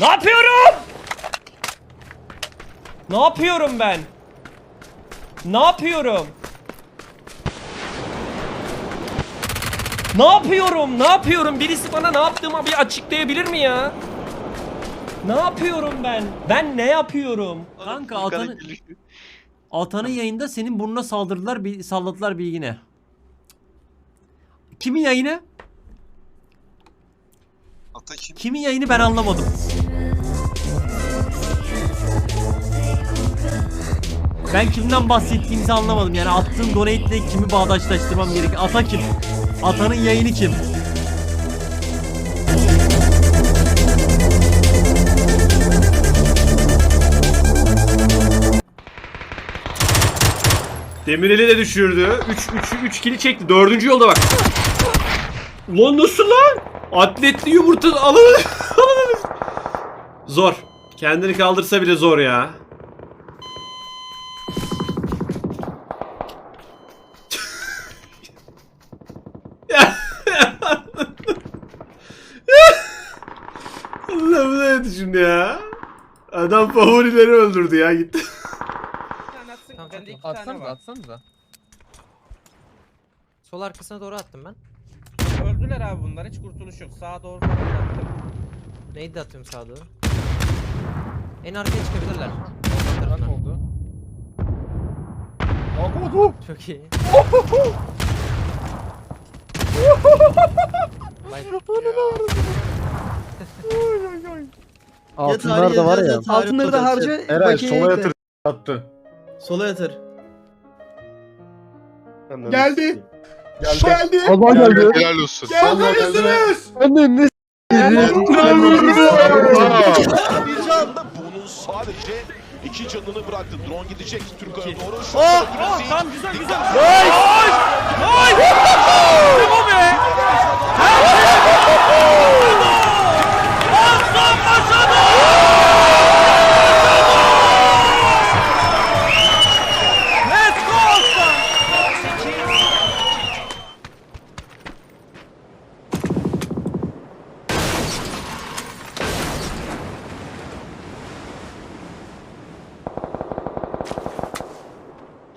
Ne yapıyorum? Ne yapıyorum ben? Ne yapıyorum? Ne yapıyorum? Ne yapıyorum? Birisi bana ne yaptığımı bir açıklayabilir mi ya? Ne yapıyorum ben? Ben ne yapıyorum? Kanka Altan'ın Altan'ın yayında senin burnuna saldırdılar, bil- salladılar bilgine. Kimin yayını? Ata kim? Kimin yayını ben anlamadım. Ben kimden bahsettiğinizi anlamadım. Yani attığım donate kimi bağdaşlaştırmam gerek. Ata kim? Atanın yayını kim? Demirel'i de düşürdü. 3 3 3 kili çekti. Dördüncü yolda bak. Lan nasıl lan? Atletli yumurta alamadı. Zor. Kendini kaldırsa bile zor ya. Adam favorileri öldürdü ya gitti. Tamam, Bende iki tamam. tane Atsanıza var. atsanıza. Sol arkasına doğru attım ben. Öldüler abi bunlar hiç kurtuluş yok. Sağa doğru falan attım. Neydi atıyorum sağa doğru. En arkaya çıkabilirler. Bak oldu. Çok iyi. Vay. Altınlar da var ya. Altınları da harca. Eray makineye sola ekle. yatır attı. Sola yatır. Geldi. Geldi. Geldi. Allah geldi. Helal olsun. Geldiniz. Annem ne Bir can. Bunun sadece iki canını bıraktı. Drone gidecek Türkiye'ye doğru. Şu Tamam güzel güzel.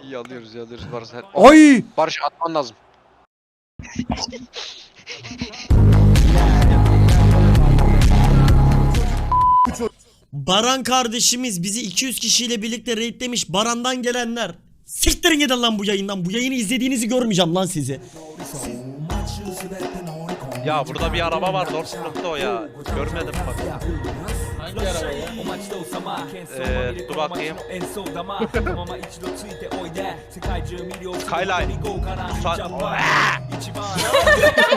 İyi alıyoruz iyi alıyoruz Barış. Ay! Barış atman lazım. Baran kardeşimiz bizi 200 kişiyle birlikte raidlemiş. Baran'dan gelenler. Siktirin gidin lan bu yayından. Bu yayını izlediğinizi görmeyeceğim lan sizi. Ya burada bir araba var Dortmund'da o ya. Görmedim bak. Hangi araba ya? Ee, dur bakayım. Skyline. Sa-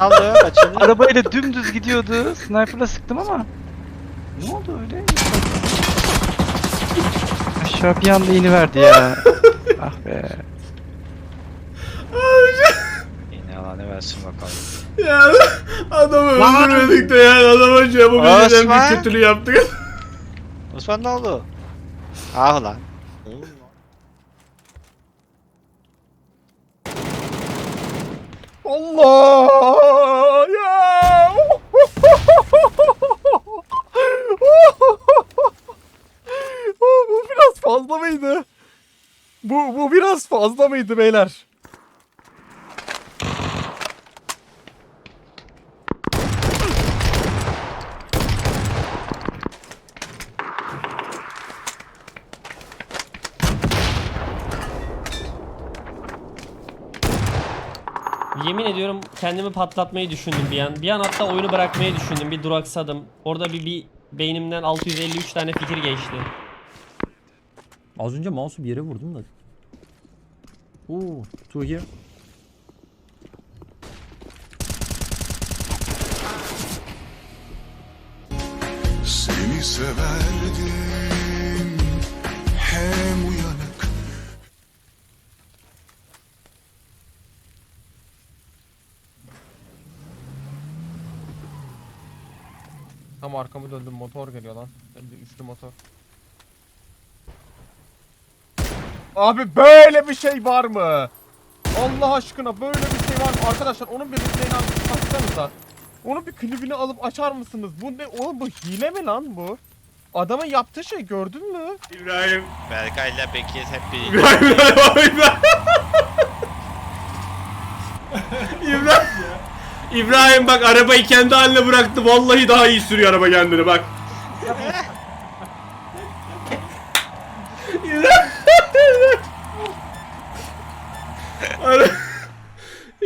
Aldı kaçırdı. Arabayla dümdüz gidiyordu. Sniper'la sıktım ama. Ne oldu öyle? Aşağı bir anda iniverdi ya. ah be. Yine alanı versin bakalım. Ya adamı öldürmedik de yani adama şey yapabileceğim Osman. bir kötülüğü yaptık. Osman ne oldu? Ah lan. Allah ya. bu biraz fazla mıydı? Bu bu biraz fazla mıydı beyler? Yemin ediyorum kendimi patlatmayı düşündüm bir an. Bir an hatta oyunu bırakmayı düşündüm. Bir duraksadım. Orada bir, bir beynimden 653 tane fikir geçti. Az önce mouse'u bir yere vurdum da. Oo, two here. Seni severdim Hem uyanık Tam arkamı döndüm motor geliyor lan. Önde üçlü motor. Abi böyle bir şey var mı? Allah aşkına böyle bir şey var mı? Arkadaşlar onun bir replayini alıp baksanıza. Onun bir klibini alıp açar mısınız? Bu ne? Oğlum bu hile mi lan bu? Adamın yaptığı şey gördün mü? İbrahim. Berkay'la Bekir hep bir İbrahim. İbrahim. İbrahim. İbrahim bak arabayı kendi haline bıraktı. Vallahi daha iyi sürüyor araba kendini bak.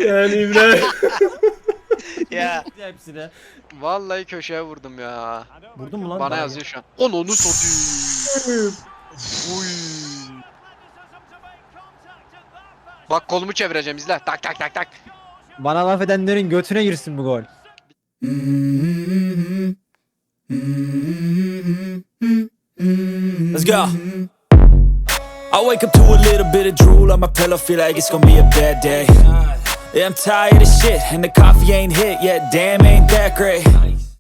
Yani İbrahim. ya Hepsine. Vallahi köşeye vurdum ya. Vurdun mu lan? Bana yazıyor şu an. Onu satayım. Uy. Bak kolumu çevireceğim izle. Tak tak tak tak. Bana laf edenlerin götüne girsin bu gol. Let's go. I wake up to a little bit of drool on my pillow, feel like it's gonna be a bad day. Yeah, I'm tired of shit, and the coffee ain't hit yet, damn, ain't that great.